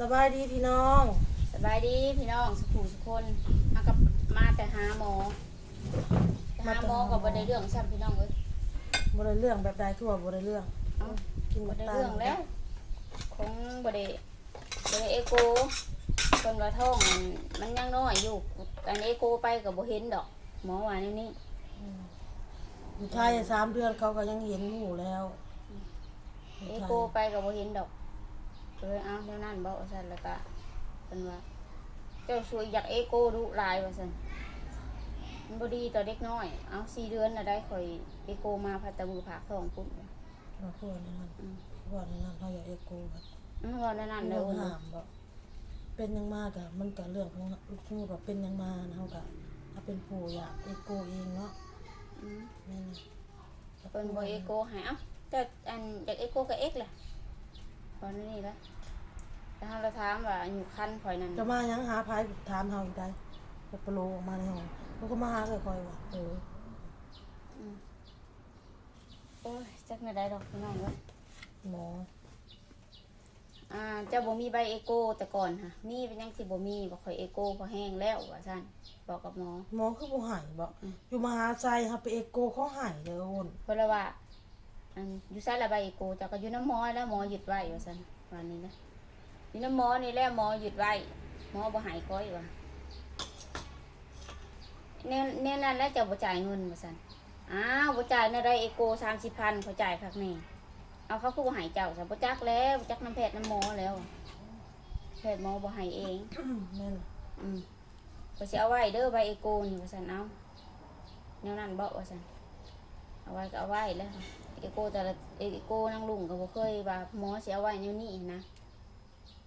สบายดีพี่น้อง สบายดีพี่น้องสุขุมสุคนมากับมาแต่หาหมอแต่หาหมอกับบได้เรื่องซ้ำพี่น้องเอ้ยบ่ได้เรื่องแบบใดทั่วบ่ได้เรื่องเอ้ากินบมาได้ตาเรื่องแล้วคงบได้บได้เอโกคนกระท่องมันมันยังน้อยอยู่อันเอโกไปกับบ่เห็นดอก หมอว่าแนวนี้อยู่ไทยสามเดือนเขาก็ยังเห็นหูแล้วอยู่เอไทยโกไปกับบ่เห็นดอก เลยเอาเท่านั้นบ่ว่าซั่นแล้วก็เป็นว่า เจ้าสวยอยากเอโกดุหลายว่าซั่นมันบ่ดีต่อเด็กน้อย เอาสี่เดือนน่ะได้ข่อยเอโกมาพัดตะมือผากท้องพุ่นมาพูดในนั้นอืมว่าในนั้นเขาอยากเอ็กโกครับอืมว่านั่นนั่นเลเรื่ยองโอ้ยห้ามบ่เป็นยังมากอะมันก็เรื่องของลูกชูกับเป็นยังมานะเขาก็ถ้าเป็นผู้อยากเอ็กโกเองเนาะอืมแม่นเพิ่นบ่เอโกให้เอ้าแต่อันอยากเอโกก็เอ็กแหละต อนนี้ละแต่เฮาเราถามว่าอยู่คันข่อยนั่นจะมายังหาพายถามเฮาอยู่ได้ไปปโลออกมาในห้องเขาก็มาหาค่อยๆว่าเอออืมโอ้ยจักไม่ได้ดอกพี่น้องเว้ยหมออ่าเจ้าบ่มีใบเอโกแต่ก่อนค่ะมีเป็นยังสิบ่มีบ่ข่อยเอโกพอแห้งแล้วว่าซั่นบอกกับหมอหมอคือบ่หายบ่อืมอยู่มหาไซครับไปเอ็กโกเขาหายเลยโอนเพิ่นละว่า อันอยู่ไสละใบเอโกเจ้าก็อยู่น้ำหมอแล้วหมอหยุดไว้ว่าซั่นวันนี้นะอยู่น้ำหมอนี่แหละหมอหยุดไว้หมอบ่ใหายก้อยว่าเนี่ยเนี่ยนั่นแล้วจะบ่จ่ายเงินมาสั่นอ้าวบ่จ่ายในได้เอโกสามสิบพันเขาจ่ายคักนี่เอาเขาคือบ่ใหายเจ้าซะบ่จักแล้วบ่จักน้ำแพทย์น้ำหมอแล้วแพทย์หมอบ่ใหายเองแม่นอืมก็สิเอาไว้เด้อใบเอโกนี่ว่าซั่นเอาแนวนั้นบ่ว่าซั่นเอาไว้ก็เอาไว้แล้วค่ะ เอโกแต่ละเอโกนางลุงก็บ่เคยว่าหมอสิเอาไว้แนวนี้นะ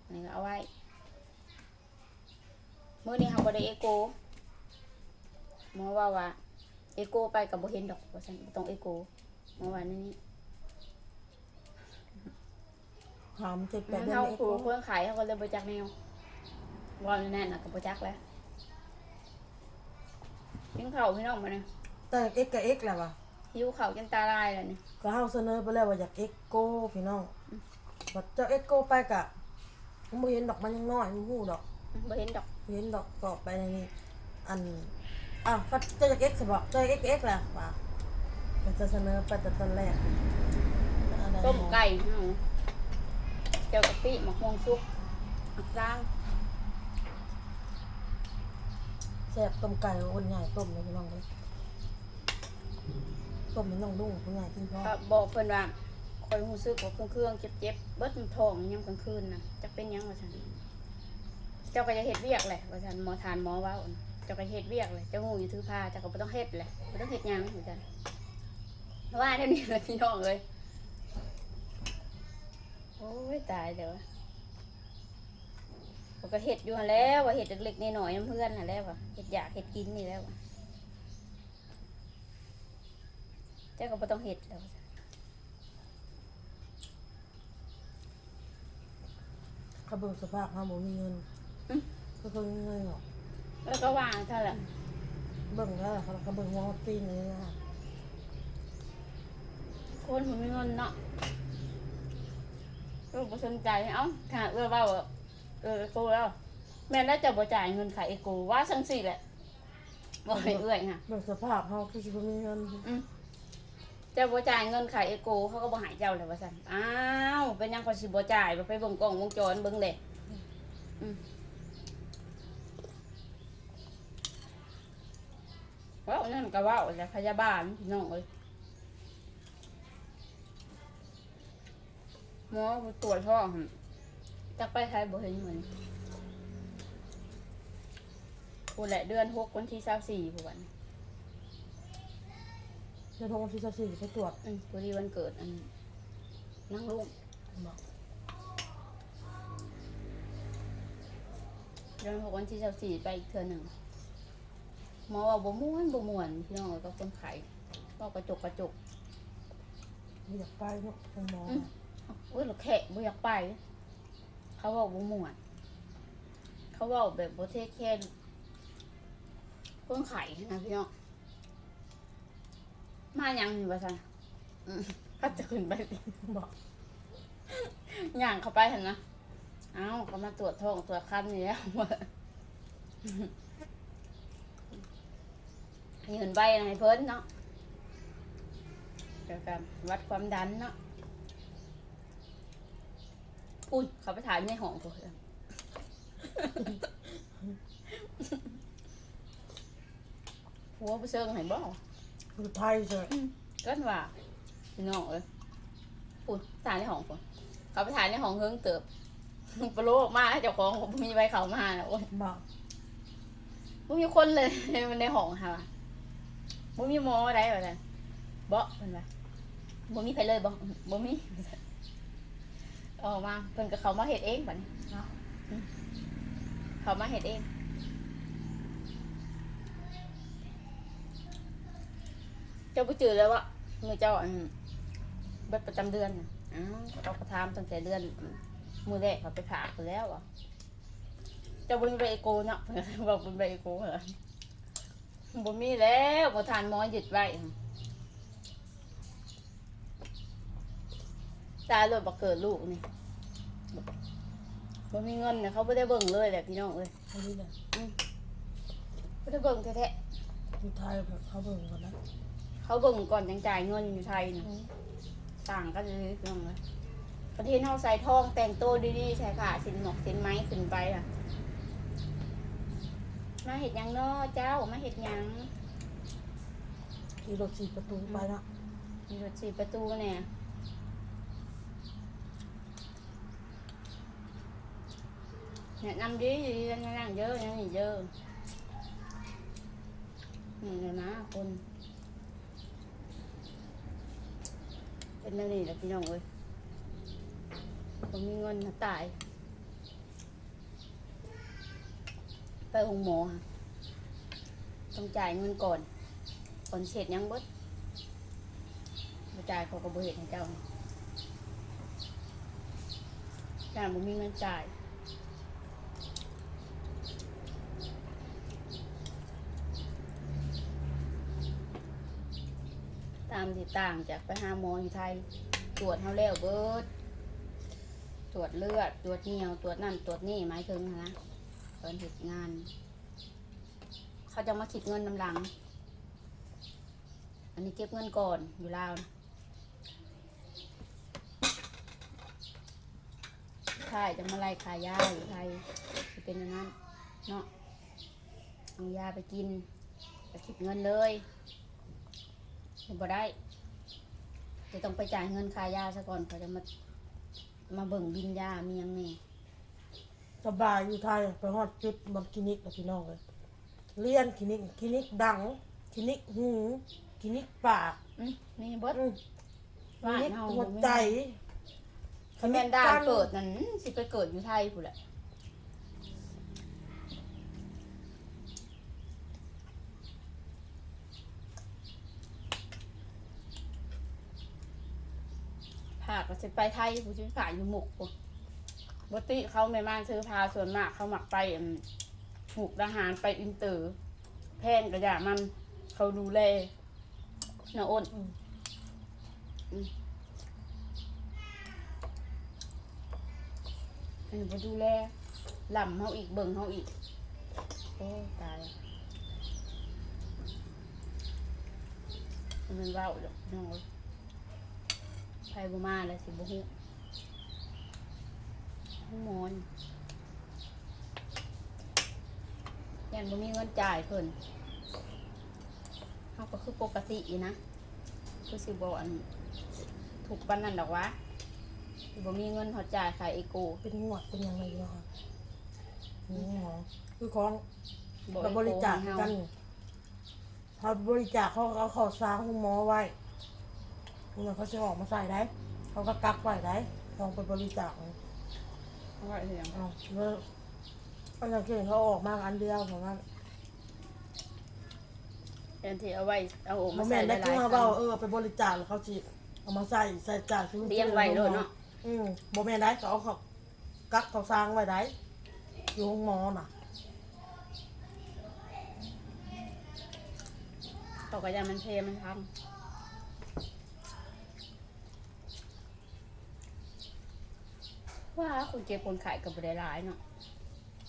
อันนี่ก็เอาไว้มื้อนี้เฮาบ่ได้เอโกหมอว่าว่าเอโกไปกับบ่เห็นดอกว่าซั่นบ่ต้องเอโกหมอว่านี่นี่หามเจ็บแปมัดนเดือนเฮาเอ็กผู้โกคนขายเขาก็เลยบ่จักแนวว่าแน่นน่ะก็บ่จักแล้วกินข้าวพี่น้องมาเนี่ยแต่เอ็กกับเอ็กแหละว่ะ หิวข้าวจนตาลายแล้วนี่ก็เฮาเสนอไปแล้วว่าอยากเอ็กโกพี่น้องบัดเจ้าเอ็กโกไปกะมันบ่เห็นดอกมันยังน้อยมันหูดอกบ่เห็นดอกบ่เห็นดอกก็ไปในนี้อันอ้าวก็เจ้าอยากเอ็กซ์บ่เจ้าอยากเอ็กเอ็กแหละว่าก็จะเสนอไปแต่ตอนแรกอันใดต้มหอไก่เฮาเจียวกะปิหมักม่วงสุกหมักจางแซ่บต้มไก่อ้นใหญ่ต้มเลยพี่น้องเลย ต้มมันต้องนุ่งผู้ใหญ่กินพอก็บอกเพิ่นว่าคอยรู้สึกว่าเครื่องๆเจ็บๆเบิดมันท้องยามกลางคืนนะจักเป็นหยังว่าซั่นเจ้าก็จะเฮ็ดเวียกแหละว่าซั่นหมอทานหมอเว้าเจ้าก็เฮ็ดเวียกเลยเจ้าหูอยู่ถือผ้าเจ้าก็บ่ต้องเฮ็ดแหละบ่ต้องเฮ็ดหยังเหมือนกันว่าเท่านี้แหละพี่น้องเอ้ยโอ้ยตายเดี๋ยวก็เฮ็ดอยู่แล้วว่าเฮ็ดเล็กๆน้อยๆน้ำเพื่อนหั่นแล้วว่าเฮ็ดอยากเฮ็ดกินนี่แล้วว่าเจ้าก็บ่ต้องเฮ็ดแล้วว่าซั่นเขาเบิ่งสภาพเขาบ่มีเงินอืมเขาเบิ่งเงินหรอกแล้วก็วางเท่านั้นแหละเบิ่งแล้วเขาเขาเบิ่งวอลตีนเลยนะคนผมมีเงินเนาะก็บ่สนใจเอ้าถ้าเอื้อเว้าว่าเออกูแล้วแม่นแล้วจะบ่จ่ายเงินขายเอกูว่าจังซี่แหละบ่ให้เอื้อยค่ะเบิ่งสภาพเขาคือสิบ่มีเงิน เจ้าบ่จ่ายเงินขายเอโกเขาก็บ่ให้เจ้าเลยว่าซั่นอ้าวเป็นหยังคนสิบ่จ่ายบ่ไปเบิ่งกล้องวงจรเบิ่งแหละอืมเว้าวนั่นก็เว้าแหละพยาบาลพี่น้องเอ้ยหมอผู้ตรวจท้องหั่นจักไปไทยบ่เห็นเหมือนผู้แหละเดือนหกวันที่24ผู้วัน ดือนหกวันที่สี่ไปตรวจอืมพอดีวันเกิดอันนั่งลุงบอกเดือนหกวันที่24ไปอีกเทื่อหนึ่งหมอว่าบ่ม่วนบ่ม่วนพี่น้องเอ้ยก็คนไข้ก็กระจกกระจกไม่อยากไปเนาะทางหมออืมอุ้ยเราแขกบ่อยากไป เขาบอกบ่ม่วน เขาบอกแบบบ่เทคแค่คนไข้นะพี่น้อง มาหยังนี่ว่าซั่นอืมก็จะขึ้นไปบอกย่างเข้าไปเห็นนะเอ้าก็มาตรวจท้องตรวจคันนี่แล้วยืนใบให้เพิ่นเนาะเกี่ยวกับวัดความดันเนาะอุ้ยเขาไปถ่ายในห้องกูเลยหัวไปเชิงให้บ่ คือไทยเฉยก็ว่าพี่น้องเอ้ยปุ่นถ่ายในห้องปุ่นเขาไปถ่ายในห้องเฮิงเติบปลาโลกมาเจ้าของผมมีใบเขามาน่ะโอ้ยบอกบ่มีคนเลยในห้องค่ะบ่มีหมอได้ว่าซั่นบ่เพิ่นว่าบ่มีไผเลยบ่บ่มีออกมาเพิ่นก็เขามาเฮ็ดเองบัดนี้เนาะเขามาเฮ็ดเอง จ้าบ่จือแล้วว่ามือเจ้าอันเบัดประจำเดือนน่ะอ้าวเขาก็ถามตั้งแต่เดือนมือแรกเขาไปผ่าไปแล้วอะเจ้าบ่มีใบเอโกเนาะบอกเป็นใบเอโกเหรอบ่มีแล้วบ่ทานหมอหยุดไว้ตายเลยบ่เกิดลูกนี่บ่มีเงินเนี่ยเขาบ่ได้เบิ่งเลยแหละพี่น้องเอ้ยอันนี้แหละบ่ได้เบิ่งแท้คือไทยแบบเขาเบิ่งกันนะๆ เขาเบิ่งก่อนจังจ่ายเงินอยู่ไทยน่ะต่างกันเลยพี่น้องเอ้ยประเทศเฮาใส่ทองแต่งตัวดีๆใส่ผ้าสินหนกสินไม้ขึ้นไปอะ มาเฮ็ดหยังเนาะเจ้ามาเฮ็ดหยังขี่รถสี่ประตูไปนะมีรถสี่ประตูเนี่ยแนะนำดีดีแนะนำเยอะยังอีกเยอะนี่เลยนะคน เป็นนั่นนี่แหละพี่น้องเอ้ยผมมีเงินตาย ไปองหมอค่ะต้องจ่ายเงินก่อนก่อนเสร็จยังเบิดมาจ่ายเขาก็บ่เห็นให้เจ้าจ่ายบ่มีเงินจ่าย ตามที่ต่างจากไปหาหมออยู่ไทย ตรวจเฮาแล้วเบิด ตรวจเลือด ตรวจเหนียว ตรวจนั่น ตรวจนี่หมายถึงนะตอนเหตุงาน เขาจะมาคิดเงินนำหลัง อันนี้เก็บเงินก่อนอยู่ลาวนะใช่จะมาไล่ขายยาอยู่ไทยจะเป็นอย่างนั้นเนาะเอายาไปกินไปคิดเงินเลย บ่ได้ จะต้องไปจ่ายเงินค่ายาซะก่อนเขาจะมามาเบิ่งบินยามีหยังไงสบายอยู่ไทยไปฮอดจุดบันคลินิกกับพี่น้องเลยเรียนคลินิกคลินิกดังคลินิกหูคลินิกปากอืมนี่เบิดอืมคลิบ้านนิกเฮาหัวใจคันแม่นด้านเกิดนั้นสิไปเกิดอยู่ไทยพู่นแหละ ผากก็สิไปไทยผู้ชิขายอยู่หมกปุ่นบติเขาไม่มาซื้อพาส่วนมากเขาหมักไปหมกทหารไปอินเตอร์แพงกระยามันเขาดูแลนะอ้นอันนี้ดูแลหล่ำเฮาอีกเบิ่งเฮาอีก โอ้ตายมันเว้าดอกน้อง ไผบ่มาแล้วสิบ่ฮู้ฮู้หมอนยันบ่มีเงินจ่ายเพิ่นเฮาก็คือปกติอยู่นะคือสิบ่อันถูกปานนั้นดอกวะสิบ่มีเงินเขาจ่ายขายเอโกเป็นงวดเป็นยังไงอยู่ค่ะนี่หมอคือของบ่กับบริจาคเอโให้กันเขาบริจาคเขาเอาเขาสร้างห้องหมอไว้ เงินเขาจะออกมาใส่ได้ เขาก็กักไว้ได้ลองไปบริจาคเอาไว้เถอะเอาเมื่ออันนั้นคือเขาออกมาอันเดียวของมันเอ็นที่เอาไว้เอาออกมัมานแม่ใส่นหได้ลาคืยอๆมาคเบารั้งเออไปบริจาคแล้วเขาจีเอามาใส่ใส่จ่ายซื้อเลี้ยงไว้เลยเนาะ อืมบ่แม่นได้ก็เอาเขากักเขาสร้างไว้ได้อยู่ห้องหมอน่ะ ตกกระยามันเพมันพังโอ้ ว่าคนเจ็บคนไข้กับบได้ร้ายเนาะ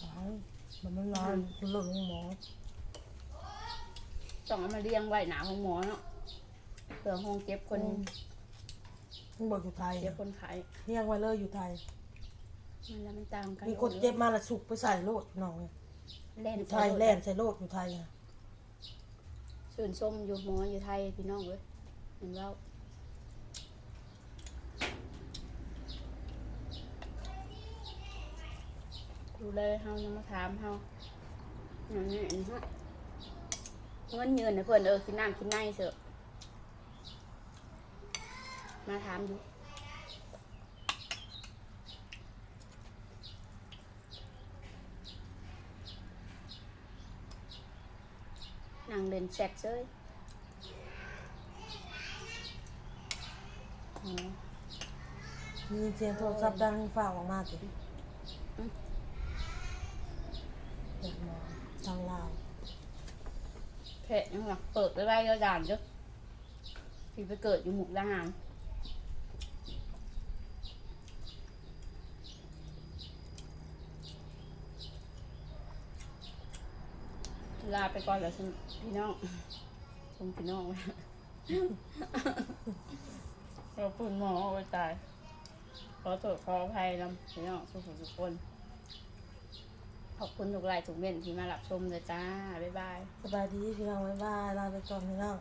อ้าวมันไม่ร้อนคุณหล่นลงหมอต้องเอามาเลี้ยงไว้หนาของหมอเนาะเผื่อห้องเจ็บคนมันบอกอยู่ไทยเจ็บคนไข้เรียกไว้เลยอยู่ไทย มันแล้วมันตามกันมีคนเจ็บมาละสุกไปใส่โลดน้องเนี่ยเล่นอยู่ไทยแล่นใส่โลดอยู่ไทยอะส่วนส้มอยู่หมออยู่ไทยพี่น้องเลยเห็นว่า ดูเลยเฮายังมาถามเฮาอย่างนี้อันนี้ฮะเงินยืนนะเพื่อนเออกินน้ำกินในเสอะมาถามดูนางเล่นแซกเซยอ๋อมีเสียงโทรศัพท์ดังฝ่าออกมาสิ อืม เด็กหมอทางลาว เพะยังหลักเปิดไปไว้ก็ด่านจ้ะพี่ไปเกิดอยู่หมุกดาหารลาไปก่อนแล้วพี่น้องชมพี่น้องเราพูดหมอไว้ตายขอโทษขออภัยนำพี่น้องทุกคนทุกคน ขอบคุณทุกไลน์ทุกเม่นที่มารับชมเลยจ้า บ๊ายบาย สบายดีพี่น้องบ๊ายบายลาไปก่อนพี่น้อง